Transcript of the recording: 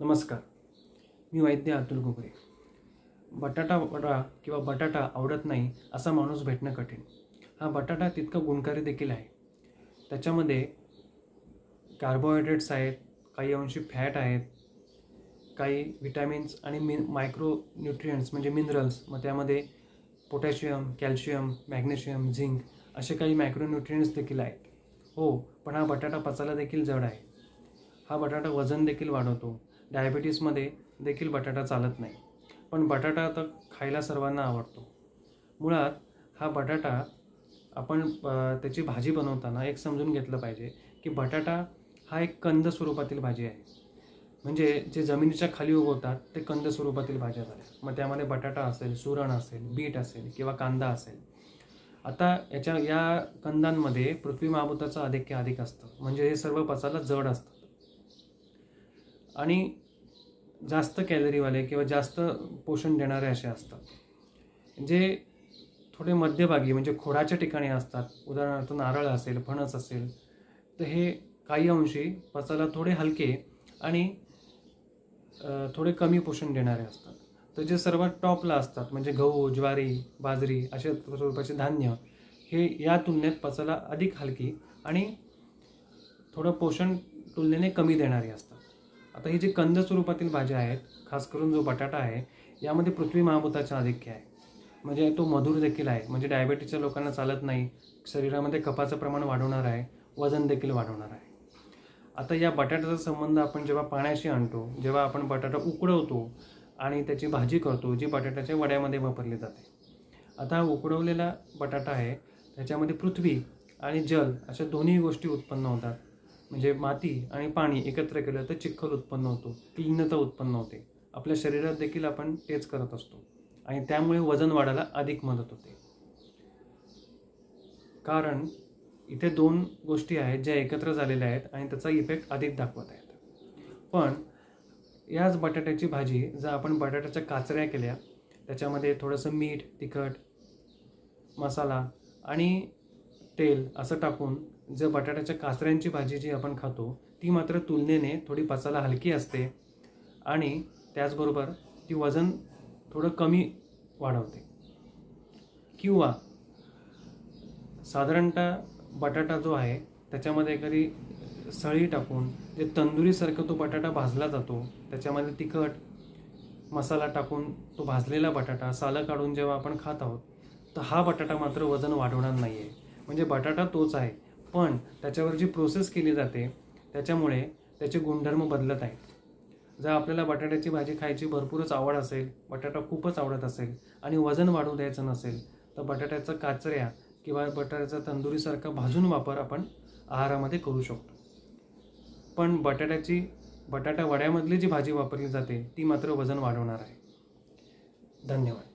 नमस्कार. मी वैद्य अतुल गोगरे. बटाटा वडा किंवा बटाटा आवडत नाही असा माणूस भेटणं कठीण. हा बटाटा तितका गुणकारी देखील आहे. त्याच्यामध्ये कार्बोहायड्रेट्स आहेत काही अंशी फॅट आहेत काही विटॅमिन्स आणि मि मायक्रो न्यूट्रियंट्स म्हणजे मिनरल्स मग त्यामध्ये पोटॅशियम कॅल्शियम मॅग्नेशियम झिंक असे काही मायक्रो न्यूट्रियंट्स देखील आहेत. हो पण हा बटाटा पचायला देखील जड आहे. हा बटाटा वजन देखील वाढवतो. डायबिटीसमध्ये देखील बटाटा चालत नाही. पण बटाटा तर खायला सर्वांना आवडतो. मुळात हा बटाटा आपण त्याची भाजी बनवताना एक समजून घेतलं पाहिजे की बटाटा हा एक कंद स्वरूपातील भाजी आहे. म्हणजे जे जमिनीच्या खाली उगवतात ते कंद स्वरूपातील भाज्या झाल्या. मग त्यामध्ये बटाटा असेल सुरण असेल बीट असेल किंवा कांदा असेल. आता याच्या या कंदांमध्ये पृथ्वी महाभूताचं आधिक्य अधिक असतं. म्हणजे हे सर्व पचायला जड असतं. आणि जास्त कॅलरीवाले किंवा जास्त पोषण देणारे असे असतात. जे थोडे मध्यभागी म्हणजे खोडाच्या ठिकाणी असतात. उदाहरणार्थ नारळ असेल फणस असेल तर हे काही अंशी पचायला थोडे हलके आणि थोडे कमी पोषण देणारे असतात. तर जे सर्वात टॉपला असतात म्हणजे गहू ज्वारी बाजरी अशा स्वरूपाचे धान्य हे या तुलनेत पचायला अधिक हलकी आणि थोडं पोषण तुलनेने कमी देणारी असतात. आता ही जी कंद स्वरूपातील भाज्या आहेत खास करून जो बटाटा आहे यामध्ये पृथ्वी महाभूताचे आधिक्य आहे. म्हणजे तो मधुर देखील आहे. म्हणजे डायबेटीसच्या लोकांना चालत नाही. शरीरामध्ये कफाचं प्रमाण वाढवणार आहे. वजन देखील वाढवणार आहे. आता या बटाट्याचा संबंध आपण जेव्हा पाण्याशी आणतो जेव्हा आपण बटाटा उकडवतो आणि त्याची भाजी करतो जी बटाट्याच्या वड्यामध्ये वापरली जाते. आता हा उकडवलेला बटाटा आहे. त्याच्यामध्ये पृथ्वी आणि जल अशा दोन्ही गोष्टी उत्पन्न होतात. म्हणजे माती आणि पाणी एकत्र केलं तर चिखल उत्पन्न होतो क्लीनता उत्पन्न होते. आपल्या शरीरात देखील आपण तेच करत असतो. आणि त्यामुळे वजन वाढायला अधिक मदत होते. कारण इथे दोन गोष्टी आहेत ज्या एकत्र झालेल्या आहेत आणि त्याचा इफेक्ट अधिक दाखवत आहेत. पण याच बटाट्याची भाजी जर आपण बटाट्याच्या काचऱ्या केल्या त्याच्यामध्ये थोडंसं मीठ तिखट मसाला आणि तेल असं टाकून जर बटाट्याच्या काचऱ्यांची भाजी जी आपण खातो ती मात्र तुलनेने थोडी पचायला हलकी असते आणि त्याचबरोबर ती वजन थोडं कमी वाढवते. किंवा साधारणतः बटाटा जो आहे त्याच्यामध्ये एखादी सळी टाकून जे तंदुरीसारखं तो बटाटा भाजला जातो त्याच्यामध्ये तिखट मसाला टाकून तो भाजलेला बटाटा सालं काढून जेव्हा आपण खात आहोत तर हा बटाटा मात्र वजन वाढवणार नाही आहे म्हणजे बटाटा तोच आहे. पण त्याच्यावर जी प्रोसेस केली जाते त्याच्यामुळे त्याचे गुणधर्म बदलत आहेत. जर आपल्याला बटाट्याची भाजी खायची भरपूरच आवड असेल बटाटा खूपच आवडत असेल आणि वजन वाढू द्यायचं नसेल तर बटाट्याचा काचऱ्या किंवा बटाट्याचा तंदुरीसारखा भाजून वापर आपण आहारामध्ये करू शकतो. पण बटाट्याची बटाटा वड्यामधली जी भाजी वापरली जाते ती मात्र वजन वाढवणार आहे. धन्यवाद.